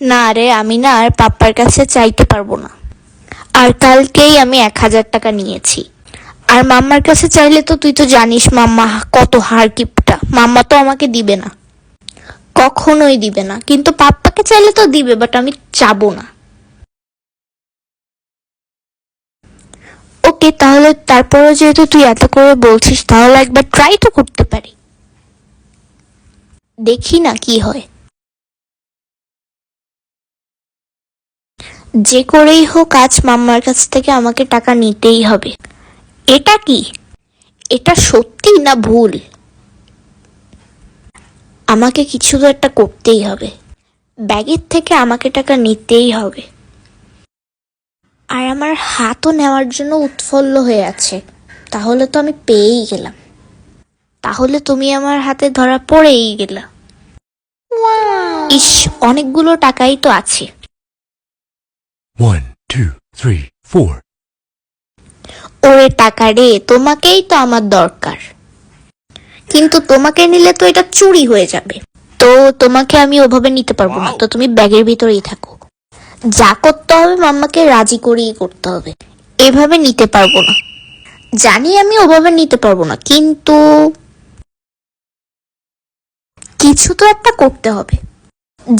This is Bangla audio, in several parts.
না রে, আমি না আর পাপ্পার কাছে চাইতে পারব না। আর কালকেই আমি এক হাজার টাকা নিয়েছি। আর মাম্মার কাছে চাইলে তো তুই তো জানিস মাম্মা কত হার কিপটা। মাম্মা তো আমাকে দিবে না। কখনোই দিবে না। কিন্তু পাপ্পাকে চাইলে তো দিবে বাট আমি চাবো না। ওকে, তাহলে তারপরে যেহেতু তুই এত করে বলছিস, তাহলে একবার ট্রাই তো করতে পারি। দেখি না কি হয়। যে করেই হোক আজ মাম্মার কাছ থেকে আমাকে টাকা নিতেই হবে। এটা কি? এটা সত্যি না ভুল? আমাকে কিছু তো একটা করতেই হবে। ব্যাগের থেকে আমাকে টাকা নিতেই হবে। আর আমার হাতও নেওয়ার জন্য উৎফুল্ল হয়ে আছে। তাহলে তো আমি পেয়েই গেলাম। তাহলে তুমি আমার হাতে ধরা পড়েই গেলা। ইস, অনেকগুলো টাকাই তো আছে। One, two, three, four. ওরে টাকা রে তোমাকেই তো আমার দরকার। কিন্তু তোমাকে নিলে তো এটা চুরি হয়ে যাবে। তো তোমাকে আমি ওভাবে নিতে পারব না তো তুমি ব্যাগের ভিতরেই থাকো। যা করতে হবে মাম্মাকে রাজি করিয়ে করতে হবে। এভাবে নিতে পারব না। জানি আমি ওভাবে নিতে পারব না কিন্তু কিছু তো একটা করতে হবে।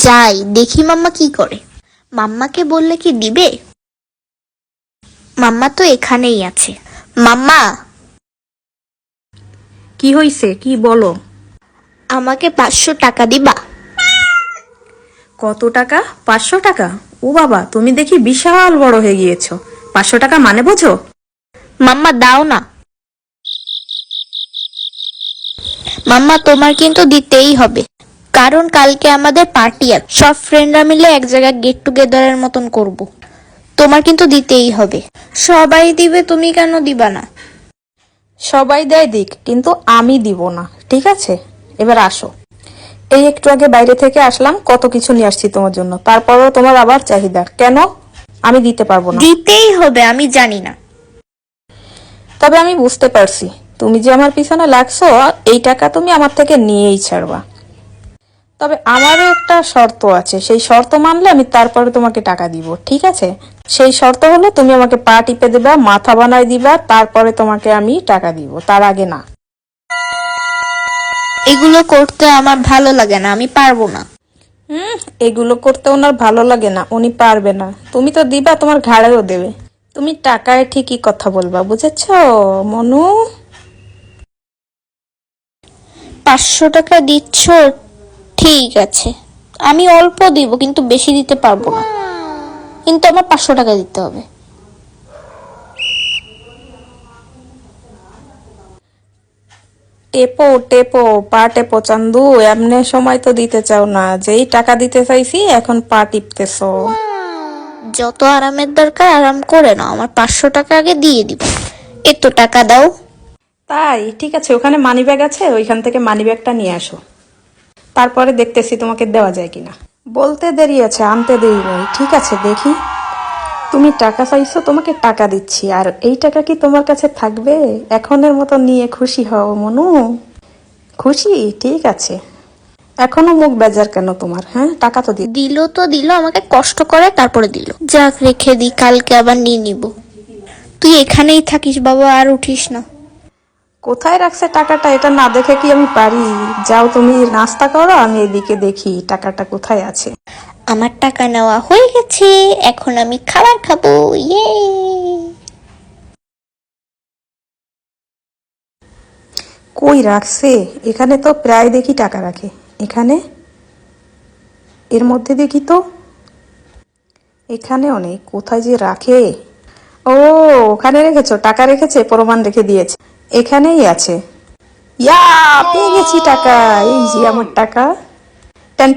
যাই দেখি মাম্মা কি করে। মাম্মাকে বললে কি দিবে? মাম্মা তো এখানেই আছে। মাম্মা! কি হইছে? কি বলো? আমাকে পাঁচশো টাকা দিবা। কত টাকা? পাঁচশো টাকা? ও বাবা তুমি দেখি বিশাল বড় হয়ে গিয়েছো। পাঁচশো টাকা মানে বোঝো? মাম্মা দাও না। মাম্মা তোমার কিন্তু দিতেই হবে। কারণ কালকে আমাদের পার্টি আছে। সব ফ্রেন্ডরা মিলে এক জায়গায় গেট টুগেদারের মতন করব। তোমার কিন্তু দিতেই হবে। সবাই দিবে তুমি কেন দিবা না? সবাই দেয় দিক কিন্তু আমি দিব না ঠিক আছে? এবার আসো। এই একটু আগে বাইরে থেকে আসলাম কত কিছু নিয়ে আসছি তোমার জন্য। তারপরও তোমার আবার চাহিদা। কেন? আমি দিতে পারব না। দিতেই হবে আমি জানি না। তবে আমি বুঝতে পারছি। তুমি যে আমার পিছনে লাগছো এই টাকা তুমি আমার থেকে নিয়েই ছাড়বা। তবে আমারও একটা শর্ত আছে। সেই শর্ত মানলে আমি তারপরে তোমাকে টাকা দিব ঠিক আছে? সেই শর্ত হলো তুমি আমাকে পা টিপে দিবা মাথা বানাই দিবা তারপরে তোমাকে আমি টাকা দিব তার আগে না। এগুলো করতে আমার ভালো লাগে না আমি পারব না। হুম এগুলো করতে ওনার ভালো লাগে না উনি পারবে না। তুমি তো দিবা তোমার ঘাড়েও দেবে। তুমি টাকায় ঠিকই কথা বলবা বুঝেছ মনু? পাঁচশো টাকা দিচ্ছ ঠিক আছে। আমি অল্প দিব কিন্তু বেশি দিতে পারব না। কিন্তু আমার পাঁচশো টাকা দিতে হবে। টেপো টেপো পা টেপো চান্দু এমনি সময় তো দিতে চাও না। যেই টাকা দিতে চাইছি এখন পা টিপতেছো। যত আরামের দরকার আরাম করে নাও। আমার পাঁচশো টাকা আগে দিয়ে দিব। এত টাকা দাও। তাই? ঠিক আছে ওখানে মানি ব্যাগ আছে ওইখান থেকে মানি ব্যাগটা নিয়ে আসো। তারপরে দেখতেছি তোমাকে দেওয়া যায় কিনা। বলতে দেরি আছে আনতে দেরি নেই। ঠিক আছে দেখি। তুমি টাকা চাইছো তোমাকে টাকা দিচ্ছি। আর এই টাকা কি তোমার কাছে থাকবে? এখনের মতো নিয়ে খুশি হও মনু। খুশি? ঠিক আছে। এখনও মুখ বেজার কেন তোমার হ্যাঁ? টাকা তো দিল তো দিল আমাকে কষ্ট করে তারপরে দিল। যাক রেখে দি কালকে আবার নিয়ে নিব। তুই এখানেই থাকিস বাবা আর উঠিস না। কোথায় রাখছে টাকাটা এটা না দেখে কি আমি পারি? যাও তুমি নাস্তা করো আমি এদিকে দেখি টাকাটা কোথায় আছে। আমার টাকা নেওয়া হয়ে গেছে এখন আমি খাবার খাব ইয়ে কই রাখছে? এখানে তো প্রায় দেখি টাকা রাখে। এখানে? এর মধ্যে দেখি তো? এখানে অনেক কোথায় যে রাখে? ও ওখানে রেখেছো টাকা রেখেছে প্রমাণ রেখে দিয়েছে। এখানেই আছে। ইয়া পেয়ে গেছি টাকা এই যে আমার টাকা টেন।